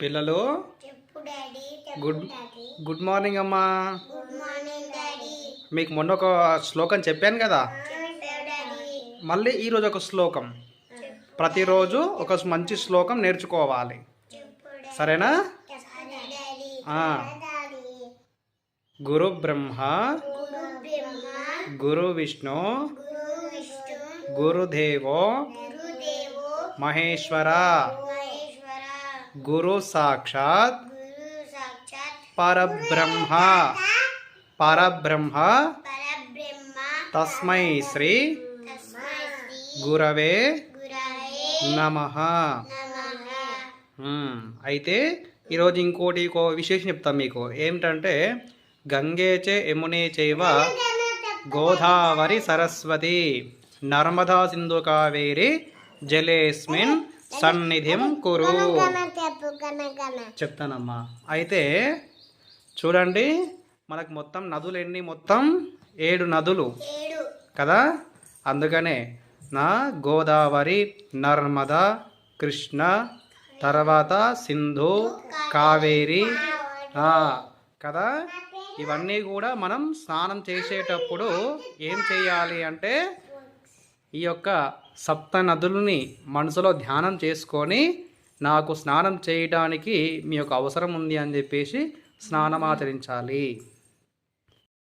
పిల్లలు? Good good morning అమ్మా. మీకు మొన్న ఒక శ్లోకం చెప్పాను కదా? మళ్ళీ ఈరోజు ఒక శ్లోకం. ప్రతిరోజు ఒక మంచి శ్లోకం నేర్చుకోవాలి. సరేనా? గురు బ్రహ్మ గురు విష్ణు గురు విష్ణు గురుదేవో మహేశ్వర. గురు సాక్షాత్ పరబ్రహ్మ. పరబ్రహ్మ. తస్మై శ్రీ గురవే నమ. నమః అయితే ఈరోజు ఇంకోటి ఇంకో విశేషం చెప్తాం మీకు. ఏమిటంటే గంగేచే యమునే చైవ గోదావరి సరస్వతి. నర్మదా సింధు కావేరి జలేస్మిన్ సన్నిధిం కురు. చెప్తానమ్మా. అయితే చూడండి మనకు మొత్తం నదులు ఎన్ని? మొత్తం ఏడు నదులు. కదా? అందుకనే నా గోదావరి నర్మద కృష్ణ తర్వాత సింధు కావేరి కదా? ఇవన్నీ కూడా మనం స్నానం చేసేటప్పుడు ఏం చేయాలి అంటే ఈ యొక్క సప్త నదులని మనసులో ధ్యానం చేసుకొని నాకు స్నానం చేయడానికి మీ యొక్క అవసరం ఉంది అని చెప్పేసి స్నానం ఆచరించాలి.